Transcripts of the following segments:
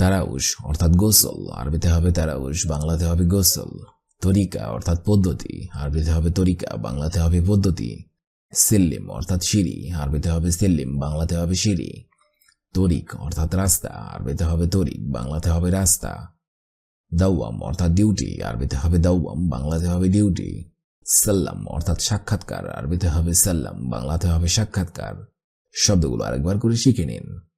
তারাউশ, অর্থাৎ গোসল। আরবিতে হবে তারাউশ, বাংলাতে হবে গোসল। তরিকা, অর্থাৎ পদ্ধতি। আরবিতে হবে তরিকা, বাংলাতে হবে পদ্ধতি। সেল্লিম, অর্থাৎ সিঁড়ি। আরবিতে হবে সেল্লিম, বাংলাতে হবে সিঁড়ি। তরিক, অর্থাৎ রাস্তা। আরবিতে হবে তরিক, বাংলাতে হবে রাস্তা। দাওয়াম, অর্থাৎ ডিউটি। আরবিতে হবে দাওয়াম, বাংলাতে হবে ডিউটি। সাল্লাম, অর্থাৎ সাক্ষাৎকার। আরবিতে হবে সাল্লাম, বাংলাতে হবে সাক্ষাৎকার। শব্দগুলো আরেকবার করে শিখে নিন।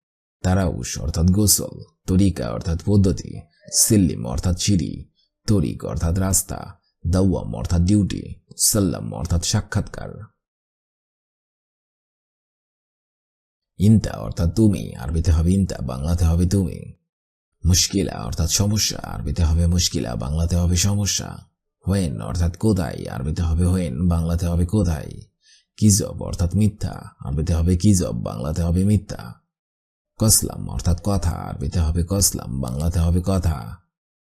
তারাউশ অর্থাৎ গোসল, তরিকা অর্থাৎ পদ্ধতি, সিল্লিম অর্থাৎ সিঁড়ি, তরিক অর্থাৎ রাস্তা, দাওয়াম অর্থাৎ ডিউটি, সাল্লাম অর্থাৎ সাক্ষাৎকার। ইন্তা অর্থাৎ তুমি, আরবিতে হবে ইন্তা, বাংলাতে হবে তুমি। মুশকিলা অর্থাৎ সমস্যা, আরবিতে হবে মুশকিলা, বাংলাতে হবে সমস্যা। হোয়েন অর্থাৎ কোথায় আরবিতে হবে হোয়েন, বাংলাতে হবে কোথায় কিজব অর্থাৎ মিথ্যা, আরবিতে হবে কিজব, বাংলাতে হবে মিথ্যা। কসলাম, অর্থাৎ কথা, আরবিতে হবে কসলাম, বাংলাতে হবে কথা।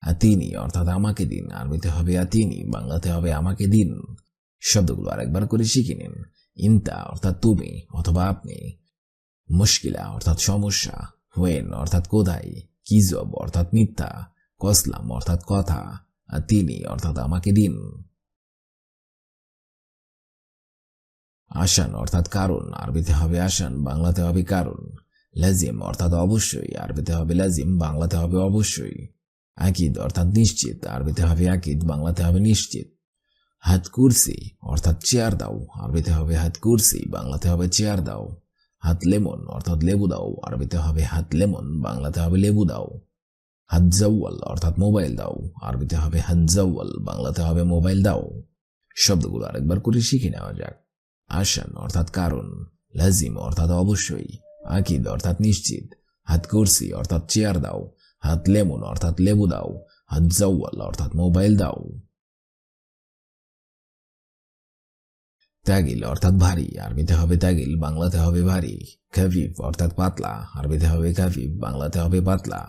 আতিনি, অর্থাৎ আমাকে দিন, আরবিতে হবে আতিনি, বাংলাতে হবে আমাকে দিন। শব্দগুলো আরেকবার করে শিখে নিন। ইন্তা, অর্থাৎ তুমি, অথবা আপনি। মুশকিলা, অর্থাৎ সমস্যা। হোয়েন, অর্থাৎ কোথায় কিজব, অর্থাৎ মিথ্যা। কসলাম, অর্থাৎ কথা। আর তিনি অর্থাৎ আমাকে দিন। আসান অর্থাৎ কারণ, আরবিতে হবে আসান বাংলাতে হবে কারণ। লাজিম অর্থাৎ অবশ্যই আরবিতে হবে লাজিম, বাংলাতে হবে অবশ্যই। আকিদ অর্থাৎ নিশ্চিত আরবিতে হবে আকিদ, বাংলাতে হবে নিশ্চিত। হাত কুরসি অর্থাৎ চেয়ার দাও আরবিতে হবে হাত কুরসি, বাংলাতে হবে চেয়ার দাও। হাত লেমন অর্থাৎ লেবু দাও আরবিতে হবে হাত লেমন, বাংলাতে হবে লেবু দাও। হাত জাওয়াল অর্থাৎ মোবাইল দাও আরবিতে হবে হাত জাওয়াল, বাংলাতে হবে মোবাইল দাও। শব্দগুলো আরেকবার করে শিখে নেওয়া যাক। আসান অর্থাৎ কারণ, লাজিম অর্থাৎ অবশ্যই। আকিদ অর্থাৎ নিশ্চিত হাত কুরসি অর্থাৎ চেয়ার দাও হাত লেমন অর্থাৎ লেবু দাও হাত জাওয়াল অর্থাৎ মোবাইল দাও ত্যাগিল অর্থাৎ ভারী আরবিতে হবে ত্যাগিল বাংলাতে হবে ভারী খাফিফ অর্থাৎ পাতলা আরবিতে হবে খাফিফ বাংলাতে হবে পাতলা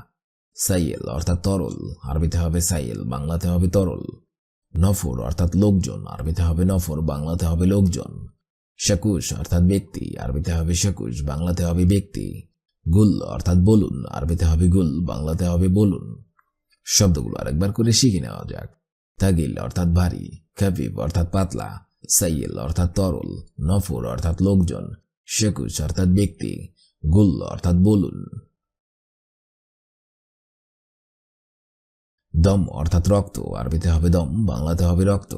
সাইয়েল অর্থাৎ তরল আরবিতে হবে সাইয়েল বাংলাতে হবে তরল নফর অর্থাৎ লোকজন আরবিতে হবে নফর বাংলাতে হবে লোকজন শাকুশ অর্থাৎ ব্যক্তি, আরবিতে হবে শাকুশ বাংলাতে হবে ব্যক্তি। গুল অর্থাৎ বলুন, আরবিতে হবে গুল, বাংলাতে হবে বলুন। শব্দগুলো আরেকবার করে শিখে নেওয়া যাক। তাগিল অর্থাৎ ভারী, খাফিফ অর্থাৎ পাতলা, সাইয়েল অর্থাৎ তরল, নফর অর্থাৎ লোকজন শেকুশ অর্থাৎ ব্যক্তি, গুল অর্থাৎ বলুন। দম অর্থাৎ রক্ত, আরবিতে হবে দম, বাংলাতে হবে রক্ত।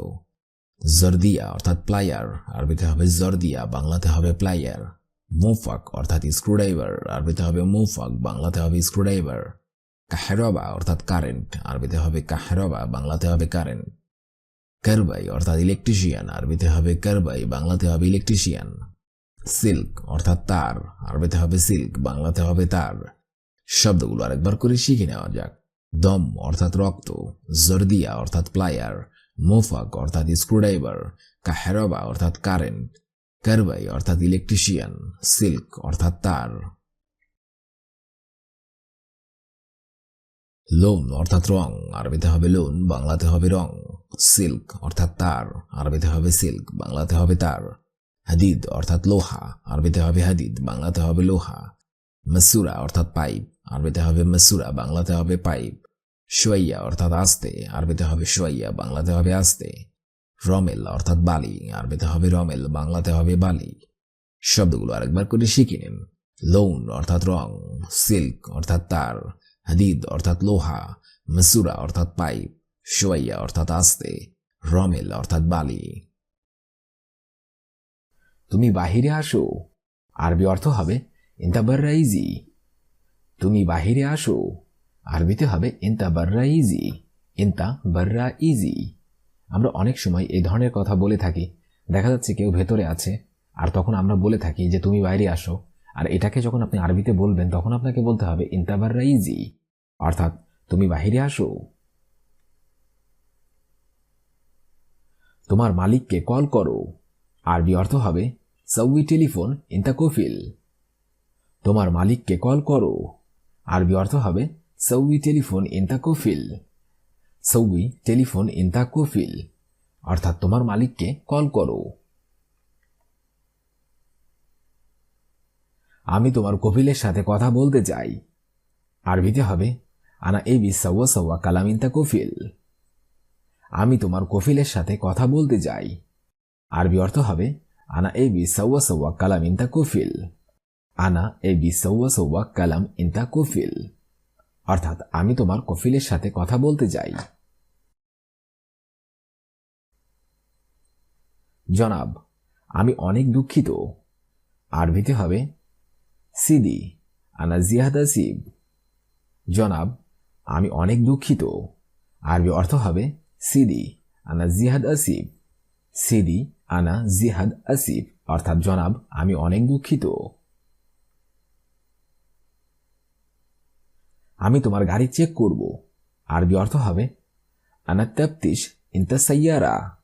জর্দিয়া অর্থাৎ প্লায়ার আরবিতে হবে জর্দিয়া বাংলাতে হবে প্লায়ার মুফাক অর্থাৎ স্ক্রুড্রাইভার আরবিতে হবে মুফাক বাংলাতে হবে স্ক্রুড্রাইভার কাহেরবা অর্থাৎ কারেন্ট আরবিতে হবে কাহেরবা বাংলাতে হবে কারেন্ট কারবাই অর্থাৎ ইলেকট্রিশিয়ান আরবিতে হবে কারবাই বাংলাতে হবে ইলেকট্রিশিয়ান সিল্ক অর্থাৎ তার, আরবিতে হবে সিল্ক বাংলাতে হবে তার। শব্দগুলো আরেকবার করে শিখে নেওয়া যাক। দম, অর্থাৎ রক্ত। জর্দিয়া অর্থাৎ প্লায়ার মোফাক অর্থাৎ স্ক্রুড্রাইভার কাহেরবা অর্থাৎ কারেন্ট কারবাই অর্থাৎ ইলেকট্রিশিয়ান সিল্ক অর্থাৎ তার। লোন অর্থাৎ রং, আরবিতে হবে লোন বাংলাতে হবে রং। সিল্ক অর্থাৎ তার, আরবিতে হবে সিল্ক বাংলাতে হবে তার। হাদিদ অর্থাৎ লোহা, আরবিতে হবে হাদিদ, বাংলাতে হবে লোহা। মাসুরা অর্থাৎ পাইপ, আরবিতে হবে মাসুরা, বাংলাতে হবে পাইপ। সোয়াইয়া, অর্থাৎ আস্তে, আরবিতে হবে সোয়াইয়া, বাংলাতে হবে আস্তে। রমেল, অর্থাৎ বালি, আরবিতে হবে রমেল, বাংলাতে হবে বালি। শব্দগুলো আরেকবার করে শিখে নিন। লোন, অর্থাৎ রং। সিল্ক, অর্থাৎ তার। হাদিদ, অর্থাৎ লোহা। মসুরা, অর্থাৎ পাইপ। সোয়াইয়া, অর্থাৎ আস্তে। রমেল, অর্থাৎ বালি। তুমি বাহিরে আসো। আরবি অর্থ হবে ইন্তাবার্রাইজি তুমি বাহিরে আসো। আরবিতে হবে ইন্তা বার্রা ইজি ইন্তা বার্রা ইজি আমরা অনেক সময় এই ধরনের কথা বলে থাকি। দেখা যাচ্ছে কেউ ভেতরে আছে, আর তখন আমরা বলে থাকি যে, তুমি বাইরে আসো। আর এটাকে যখন আপনি আরবিতে বলবেন, তখন আপনাকে বলতে হবে ইন্তা বার্রা ইজি অর্থাৎ, তুমি বাহিরে আসো। তোমার মালিককে কল করো। আরবি অর্থ হবে, সৌই টেলিফোন ইন্তা কফিল। তোমার মালিককে কল করো। আরবি অর্থ হবে সৌই টেলিফোন ইন্তা কফিল। সৌই টেলিফোন ইন্তা কফিল। অর্থাৎ তোমার মালিককে কল করো। আমি তোমার কপিলের সাথে কথা বলতে চাই। আরবিতে হবে, আনা এই বিসাওয়া সওয়া কালামিন্তা কফিল। আমি তোমার কফিলের সাথে কথা বলতে চাই। আরবি অর্থ হবে, আনা এই বিসাওয়া সওয়া কালাম ইন্তা কফিল। আনা এই বিসাওয়া সওয়া কালাম ইন্তা কফিল। অর্থাৎ আমি তোমার কফিলের সাথে কথা বলতে চাই জনাব, আমি অনেক দুঃখিত। আরবিতে হবে, সিদি, আনা জিয়াদ আসিব। জনাব, আমি অনেক দুঃখিত। আরবি অর্থ হবে, সিদি, আনা জিহাদ আসিব। সিদি, আনা জিহাদ আসিফ অর্থাৎ জনাব, আমি অনেক দুঃখিত। আমি তোমার গাড়ি চেক করব। আরবি অর্থ হবে আনা তাপ্তিস ইন্তা সাইয়ারা।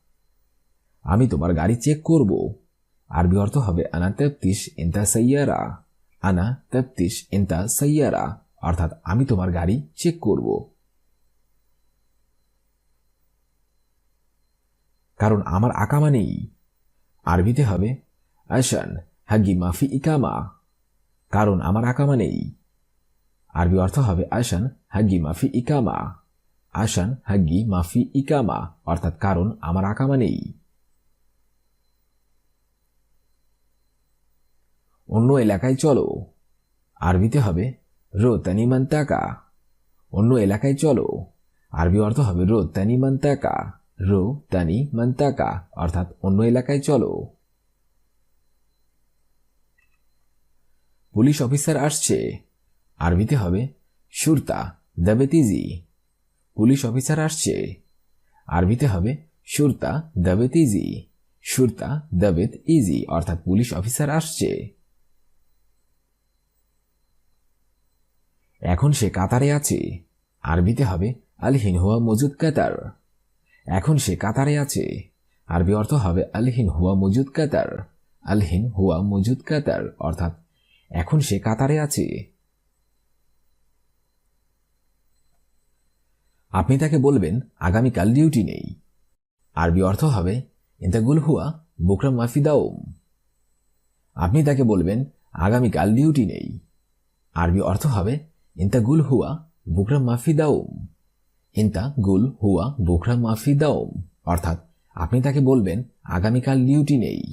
আমি তোমার গাড়ি চেক করব। আরবি অর্থ হবে আনা তাপ্তিস ইন্তা সাইয়ারা। আনা তাপ্তিস ইন্তা সাইয়ারা। অর্থাৎ আমি তোমার গাড়ি চেক করব। কারণ আমার আকামা নেই। আরবিতে হবে আসান হাগি মাফি ইকামা। কারণ আমার আকামা নেই। আরবি অর্থ হবে আসান হাগি মাফি ইকামা। আসান হাগি মাফি ইকামা অর্থাৎ কারণ আমার আকামা নেই। অন্য এলাকায় চলো। আরবিতে হবে রো তানিমান তাকা অন্য এলাকায় চলো। আরবি অর্থ হবে রো তানিমান তাকা রো তানি মান্তাকা অর্থাৎ অন্য এলাকায় চলো। পুলিশ অফিসার আসছে। আরবিতে হবে। সুরতা দাবেতিজি পুলিশ অফিসার আসছে। আরবিতে হবে সুরতা দাবেতিজি সুরতা দাবেত ইজি অর্থাৎ পুলিশ অফিসার আসছে। এখন সে কাতারে আছে। আরবিতে হবে আলহিন হুয়া মজুদ কাতার। এখন সে কাতারে আছে। আরবি অর্থ হবে আলহিন হুয়া মজুদ কাতার। আলহিন হুয়া মজুদ কাতার, অর্থাৎ এখন সে কাতারে আছে। আপনি তাকে বলবেন, আগামীকাল ডিউটি নেই। আরবি অর্থ হবে ইন্তাগুল হুয়া বুকরাম মাফিদাউম আপনি তাকে বলবেন, আগামীকাল ডিউটি নেই। আরবি অর্থ হবে ইন্তাগুল হুয়া বুকরাম মাফিদাউম ইন্তা গুল হুয়া বুখরা মাফি দাওম। অর্থাৎ, আপনি তাকে বলবেন, আগামীকাল ডিউটি নেই।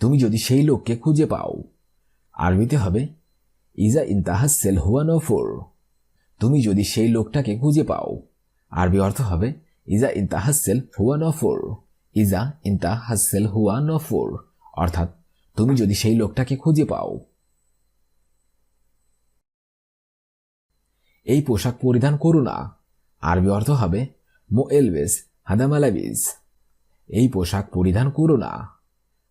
তুমি যদি সেই লোককে খুঁজে পাও, আরবিতে হবে ইজা ইন্তাহাসেল হুয়া নফর। তুমি যদি সেই লোকটাকে খুঁজে পাও। আরবি অর্থ হবে, ইজা ইন্তাহাসেল হুয়া নফর। ইজা ইন্তাহাসেল হুয়া নফর। অর্থাৎ, তুমি যদি সেই লোকটাকে খুঁজে পাও। এই পোশাক পরিধান করো না। আরবি অর্থ হবে মো এলবেস হাদামালাবিজ এই পোশাক পরিধান করো না।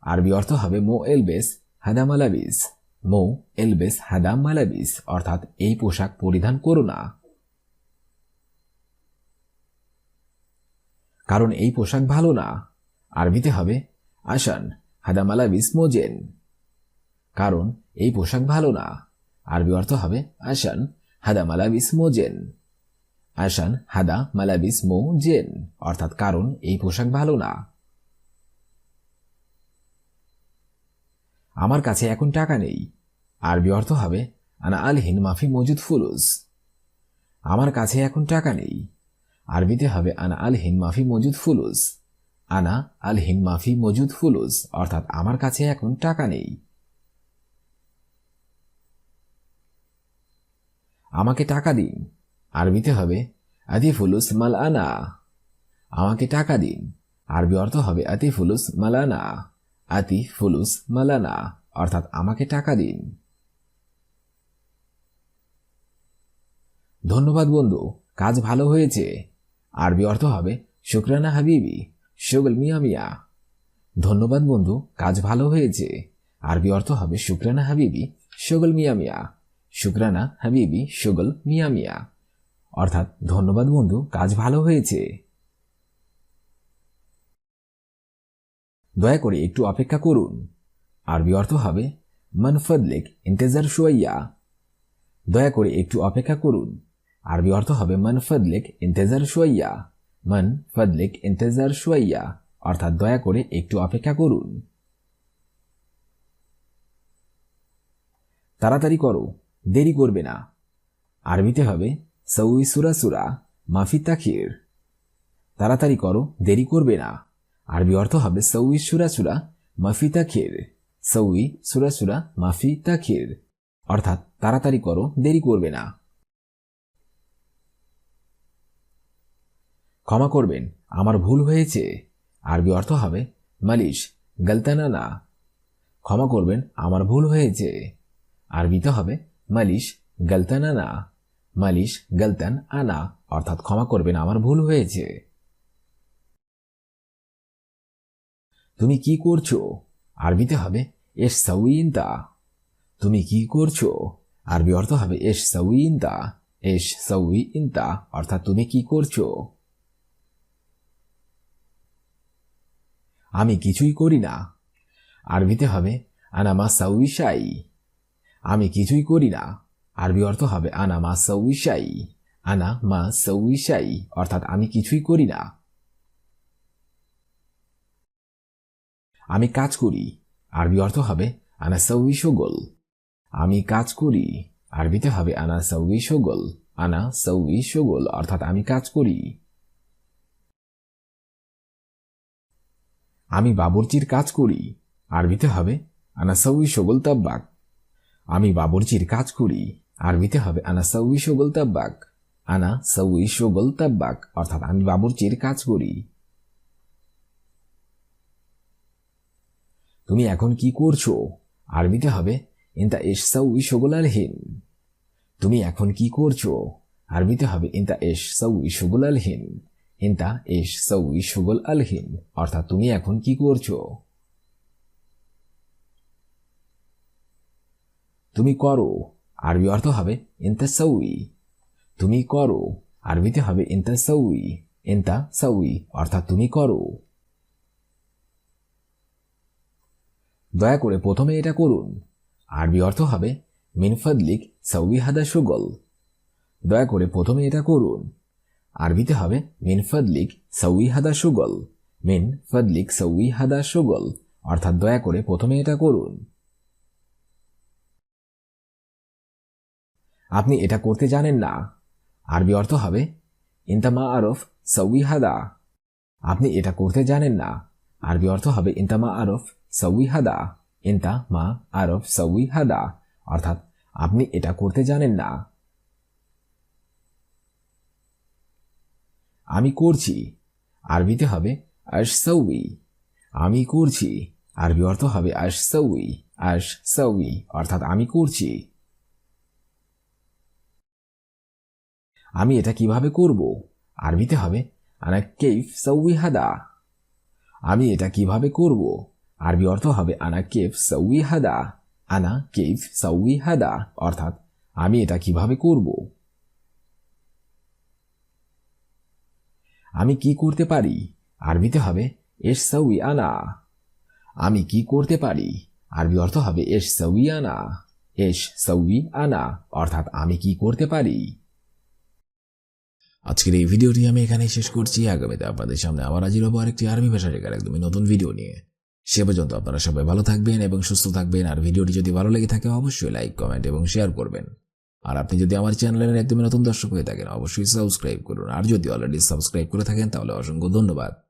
আরবি অর্থ হবে মো এলবেস হাদামালাবিজ মো, এলবেস হাদাম মালাবিজ অর্থাৎ এই পোশাক পরিধান করো না। কারণ এই পোশাক ভালো না। আরবিতে হবে আসান হাদা, মালাবিস, মোজেন। কারণ এই পোশাক ভালো না। আরবি অর্থ হবে আসান হাদা, মালাবিস, মোজেন। আসান হাদা, মালাবিস মো জেন অর্থাৎ কারণ এই পোশাক ভালো না। আমার কাছে এখন টাকা নেই। আরবি অর্থ হবে, আনা আলহিন মাফি মজুদ ফুলুস আমার কাছে এখন টাকা নেই। আরবিতে হবে, আনা আলহিন মাফি মজুদ ফুলুস আনা আলহিন মাফি মজুদ ফুলুস অর্থাৎ আমার কাছে এখন টাকা নেই। আমাকে টাকা দিন। আরবিতে হবে আতিফুলুস মাল আনা আমাকে টাকা দিন। আরবি অর্থ হবে আতিফুলুস মালানা। আতি ফুলুস মালানা, অর্থাৎ আমাকে টাকা দিন। ধন্যবাদ বন্ধু, কাজ ভালো হয়েছে। আরবি অর্থ হবে, শুক্রানা হাবিবি শুগল মিয়া মিয়া। ধন্যবাদ বন্ধু, কাজ ভালো হয়েছে। আরবি অর্থ হবে, শুক্রানা হাবিবি শুগল মিয়া মিয়া। শুক্রানা হাবিবি, সুগল মিয়া মিয়া। অর্থাৎ, ধন্যবাদ বন্ধু, কাজ ভালো হয়েছে। দয়া করে একটু অপেক্ষা করুন। আরবি অর্থ হবে, মান ফদলিক, ইন্তেজার শুয়াইয়া। দয়া করে একটু অপেক্ষা করুন। আরবি অর্থ হবে, মান ফদলিক, ইন্তেজার শুয়াইয়া। মান ফদলিক, ইন্তেজার শুয়াইয়া। অর্থাৎ দয়া করে একটু অপেক্ষা করুন। তাড়াতাড়ি করো, দেরি করবে না। আরবিতে হবে, সৌই সুরা সুরা, মাফি তাখির। তাড়াতাড়ি করো, দেরি করবে না। আরবি অর্থ হবে সউই সুরা সুরা, মাফি তাখির সউই সুরা সুরা, মাফি তাখির অর্থাৎ তাড়াতাড়ি করো, দেরি করবে না। ক্ষমা করবেন, আমার ভুল হয়েছে। আরবি অর্থ হবে মালিশ, গলতানা না। ক্ষমা করবেন, আমার ভুল হয়েছে। আরবিতে হবে মালিশ, গলতানা না। মালিশ, গলতান, আনা। অর্থাৎ ক্ষমা করবেন, আমার ভুল হয়েছে। তুমি কি করছ? আরবিতে হবে, এস সাউইনতা। তুমি কি করছ? আরবি অর্থ হবে, এস সাউইনতা। এস সাউই ইনতা অর্থাৎ তুমি কি করছ? আমি কিছুই করি না। আরবিতে হবে আনামা সাউইশাই। আমি কিছুই করি না। আরবি অর্থ হবে, আনা মা আনা মা সাউইশাই। অর্থাৎ আমি কিছুই করি না। আমি কাজ করি, আরবি অর্থ হবে আনা সগোল আমি কাজ করি, আরবিতে হবে আনা সগোল আনা সগোল অর্থাৎ আমি কাজ করি। আমি বাবরচির কাজ করি, আরবিতে হবে আনা সাউই সগোল তাব্বাক। আমি বাবরচির কাজ করি, আরবিতে হবে আনা সাউই সগোল তাব্বাক আনা সাউই সগোল তাব্বাক, অর্থাৎ আমি বাবরচির কাজ করি। তুমি এখন কি করছ? আরবিতে হবে, ইন্তা এস সাউই সগোল আলহীন তুমি এখন কি করছ? আরবিতে হবে, ইন্তা এস সাউই সগোল আলহীন ইন্তা এস সাউই সগোল আলহীন অর্থাৎ তুমি এখন কি করছ? তুমি করো, আরবি অর্থ হবে, ইন্তা সাউই। তুমি করো, আরবিতে হবে, ইন্তা সাউই। ইন্তা সাউই, অর্থাৎ তুমি করো। দয়া করে প্রথমে এটা করুন। আরবি অর্থ হবে মিনফাদলিক সাউই হাদা সুগল। দয়া করে প্রথমে এটা করুন। আরবিতে হবে মিনফাদলিক সাউই হাদা সুগল। মিন ফদলিক সাউই হাদা সুগল। অর্থাৎ দয়া করে প্রথমে এটা করুন। আপনি এটা করতে জানেন না। আরবি অর্থ হবে ইন্তামা আরফ সউই হাদা। আপনি এটা করতে জানেন না। আরবি অর্থ হবে ইন্তামা আরফ সউই হাদা ইন্তা মা আরফ সউই হাদা অর্থাৎ আপনি এটা করতে জানেন না। আমি করছি। আরবিতে হবে আশ আমি করছি। আরবি অর্থ হবে আশ সউই আশ সউই অর্থাৎ আমি করছি। আমি এটা কীভাবে করব? আরবিতে হবে আনা কেফ সউই হাদা আমি এটা কীভাবে করব? আরবি অর্থ হবে আনা কেফ সউই হাদা আনা কেফ সউই হাদা অর্থাৎ আমি এটা কীভাবে করব? আমি কি করতে পারি? আরবিতে হবে এস সউই আনা আমি কি করতে পারি? আরবি অর্থ হবে এস সউই আনা এস সউই আনা অর্থাৎ আমি কি করতে পারি? আজকের এই ভিডিওটি আমি এখানেই শেষ করছি। আগামীতে আপনাদের সামনে আবার হাজির হব আরেকটি আরবি ভাষা শেখার একদমই নতুন ভিডিও নিয়ে। সে পর্যন্ত আপনারা সবাই ভালো থাকবেন এবং সুস্থ থাকবেন। আর ভিডিওটি যদি ভালো লেগে থাকে, অবশ্যই লাইক কমেন্ট এবং শেয়ার করবেন। আর আপনি যদি আমার চ্যানেলের একদমই নতুন দর্শক হয়ে থাকেন, অবশ্যই সাবস্ক্রাইব করুন। আর যদি অলরেডি সাবস্ক্রাইব করে থাকেন, তাহলে অসংখ্য ধন্যবাদ।